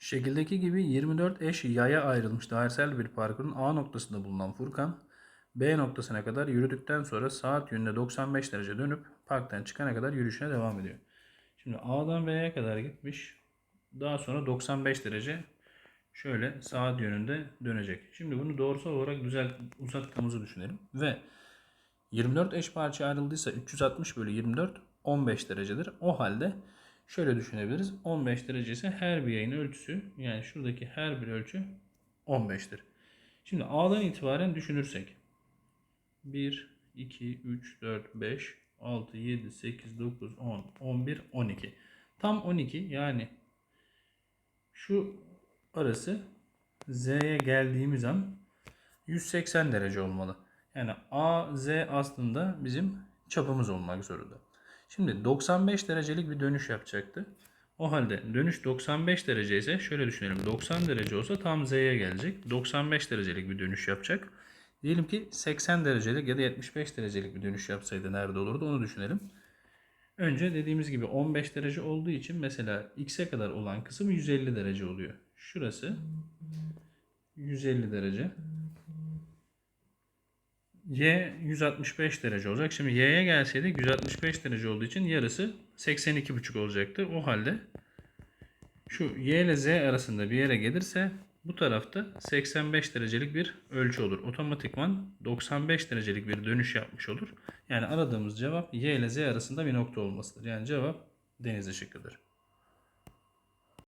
Şekildeki gibi 24 eş yaya ayrılmış dairesel bir parkurun A noktasında bulunan Furkan, B noktasına kadar yürüdükten sonra saat yönünde 95 derece dönüp parktan çıkana kadar yürüyüşüne devam ediyor. Şimdi A'dan B'ye kadar gitmiş. Daha sonra 95 derece şöyle saat yönünde dönecek. Şimdi bunu doğrusal olarak düzelt uzattığımızı düşünelim. Ve 24 eş parça ayrıldıysa 360 bölü 24 15 derecedir. O halde şöyle düşünebiliriz. 15 derece ise her bir yayın ölçüsü yani şuradaki her bir ölçü 15'tir. Şimdi A'dan itibaren düşünürsek 1, 2, 3, 4, 5, 6, 7, 8, 9, 10, 11, 12. Tam 12 yani şu arası Z'ye geldiğimiz an 180 derece olmalı. Yani AZ aslında bizim çapımız olmak zorunda. Şimdi 95 derecelik bir dönüş yapacaktı. O halde dönüş 95 derece ise şöyle düşünelim. 90 derece olsa tam Z'ye gelecek. 95 derecelik bir dönüş yapacak. Diyelim ki 80 derecelik ya da 75 derecelik bir dönüş yapsaydı nerede olurdu onu düşünelim. Önce dediğimiz gibi 15 derece olduğu için mesela x'e kadar olan kısım 150 derece oluyor. Şurası 150 derece. Y 165 derece olacak. Şimdi y'ye gelseydik 165 derece olduğu için yarısı 82,5 olacaktı. O halde şu y ile z arasında bir yere gelirse bu tarafta 85 derecelik bir ölçü olur. Otomatikman 95 derecelik bir dönüş yapmış olur. Yani aradığımız cevap y ile z arasında bir nokta olmasıdır. Yani cevap deniz ışıkıdır.